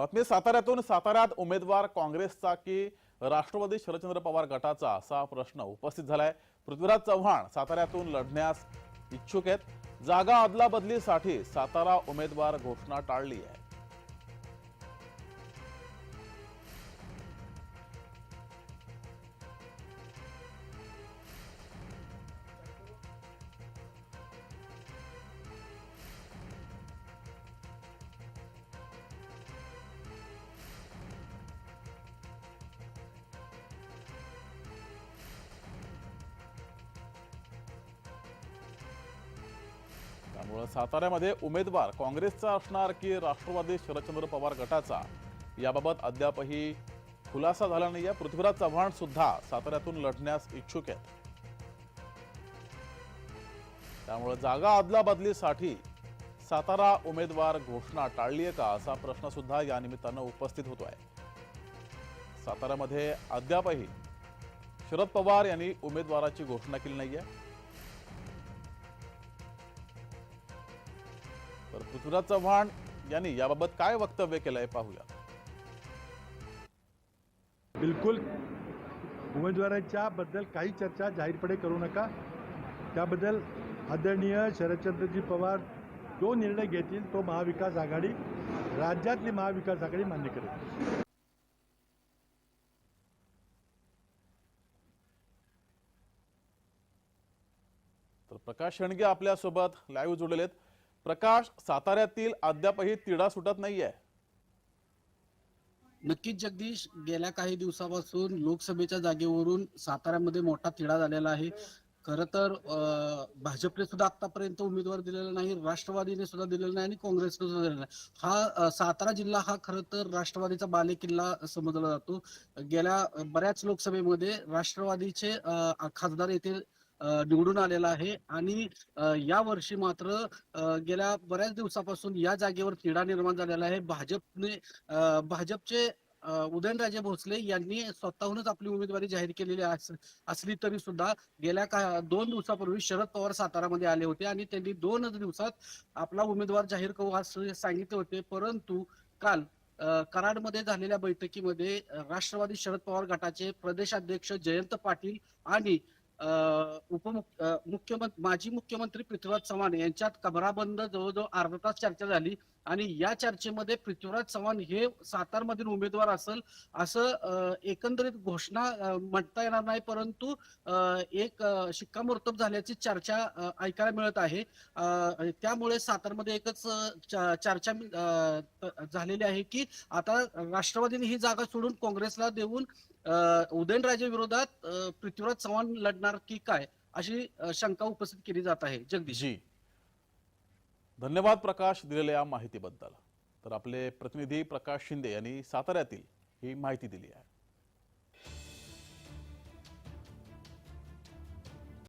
बातमी साताऱ्यातून साताऱ्यात उमेदवार काँग्रेसचा की राष्ट्रवादी शरदचंद्र पवार गटाचा असा प्रश्न उपस्थित झालाय. पृथ्वीराज चव्हाण साताऱ्यातून लढण्यास इच्छुक आहेत. जागा अदलाबदलीसाठी सातारा उमेदवार घोषणा टाळली आहे. त्यामुळं साताऱ्यामध्ये उमेदवार काँग्रेसचा असणार की राष्ट्रवादी शरदचंद्र पवार गटाचा? याबाबत अद्यापही खुलासा झाला नाहीये. पृथ्वीराज चव्हाण सुद्धा साताऱ्यातून लढण्यास इच्छुक आहेत. त्यामुळे जागा अदलाबदलीसाठी सातारा उमेदवार घोषणा टाळली आहे का असा प्रश्न सुद्धा या निमित्तानं उपस्थित होतो आहे साताऱ्यामध्ये अद्यापही शरद पवार यांनी उमेदवाराची घोषणा केली नाहीये. तर पृथ्वीराज चव्हाण यांनी याबाबत काय वक्तव्य केलंय पाहूया. बिलकुल. उमेदवारांच्या बद्दल काही चर्चा जाहीरपणे करू नका. त्याबद्दल आदरणीय शरदचंद्रजी पवार जो निर्णय घेतील तो महाविकास आघाडी राज्यातली महाविकास आघाडी मान्य करेल. तर प्रकाश शेणगे आपल्यासोबत लाईव्ह जोडलेले आहेत प्रकाश साताऱ्यातील अद्यापही तिढा सुटत नाहीये. नक्कीच जगदीश गेल्या काही दिवसापासून लोकसभेच्या जागेवरून साताऱ्यामध्ये मोठा तिढा झालेला आहे. खर तर भाजपने सुद्धा आतापर्यंत उमेदवार दिलेला नाही राष्ट्रवादीने सुद्धा दिलेला नाही आणि काँग्रेसने सुद्धा दिलेला नाही. हा सातारा जिल्हा हा खर तर राष्ट्रवादीचा बालेकिल्ला समजला जातो. गेल्या बऱ्याच लोकसभेमध्ये राष्ट्रवादीचे खासदार येथे निवडून आलेला आहे. आणि या वर्षी मात्र गेल्या बऱ्याच दिवसापासून या जागेवर तिढा निर्माण झालेला आहे. भाजपने भाजपचे उदयनराजे भोसले यांनी स्वतःहूनच आपली उमेदवारी जाहीर केलेली अस- असली तरी सुद्धा गेल्या का दोन दिवसापूर्वी शरद पवार सातारामध्ये आले होते. आणि त्यांनी दोनच दिवसात आपला उमेदवार जाहीर करू असं सांगितले होते. परंतु काल कराडमध्ये झालेल्या बैठकीमध्ये राष्ट्रवादी शरद पवार गटाचे प्रदेशाध्यक्ष जयंत पाटील आणि उपमुख्यमंत्री माजी मुख्यमंत्री पृथ्वीराज चव्हाण यांच्यात कमराबंद जवळजवळ अर्धा तास चर्चा झाली आणि या चर्चेमध्ये पृथ्वीराज चव्हाण हे सातारमधील उमेदवार असेल असं एकंदरीत घोषणा म्हणता येणार नाही परंतु एक शिक्कामोर्तब झाल्याची चर्चा ऐकायला मिळत आहे. त्यामुळे सातारमध्ये एकच चर्चा अं, झालेली आहे की आता राष्ट्रवादीने ही जागा सोडून काँग्रेसला देऊन उदयनराजे विरोधात पृथ्वीराज चव्हाण लढणार की काय अशी शंका उपस्थित केली जात आहे. जगदीश. जी. धन्यवाद प्रकाश दिलेल्या या माहितीबद्दल. तर आपले प्रतिनिधी प्रकाश शिंदे यांनी साताऱ्यातील ही माहिती दिली आहे.